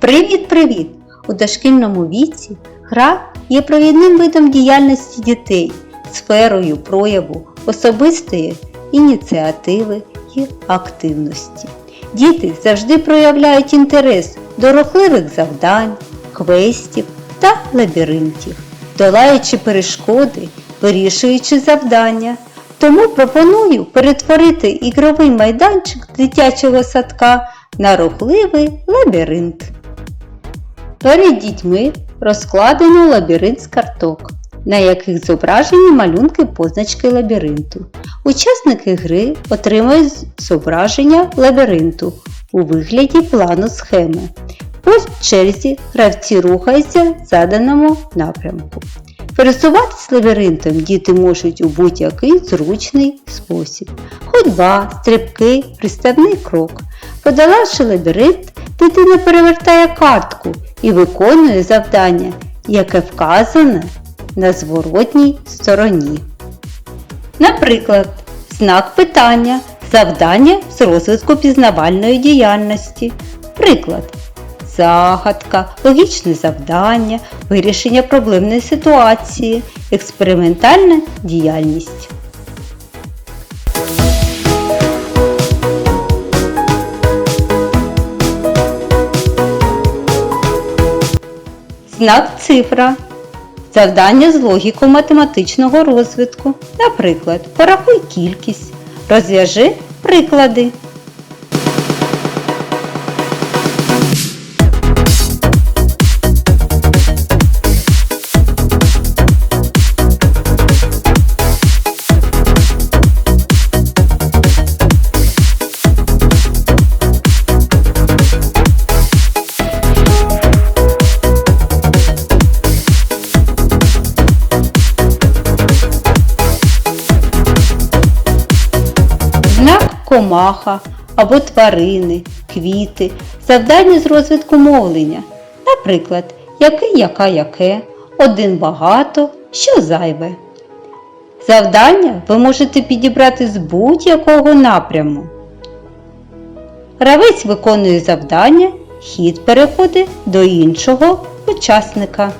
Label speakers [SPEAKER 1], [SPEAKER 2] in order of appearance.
[SPEAKER 1] Привіт-привіт! У дошкільному віці гра є провідним видом діяльності дітей, сферою прояву особистої ініціативи і активності. Діти завжди проявляють інтерес до рухливих завдань, квестів та лабіринтів, долаючи перешкоди, вирішуючи завдання. Тому пропоную перетворити ігровий майданчик дитячого садка на рухливий лабіринт. Перед дітьми розкладено лабіринт з карток, на яких зображені малюнки позначки лабіринту. Учасники гри отримують зображення лабіринту у вигляді плану схеми. По черзі гравці рухаються в заданому напрямку. Пересуватись лабіринтом діти можуть у будь-який зручний спосіб. Ходьба, стрибки, приставний крок. Подолавши лабіринт, дитина перевертає картку і виконує завдання, яке вказане на зворотній стороні. Наприклад, знак питання, завдання з розвитку пізнавальної діяльності. Приклад. Загадка, логічне завдання, вирішення проблемної ситуації, експериментальна діяльність. Знак цифра. Завдання з логіко-математичного розвитку. Наприклад, порахуй кількість. Розв'яжи приклади. Комаха або тварини, квіти, завдання з розвитку мовлення. Наприклад, який, яка, яке, один багато, що зайве. Завдання ви можете підібрати з будь-якого напряму. Гравець виконує завдання, хід переходить до іншого учасника.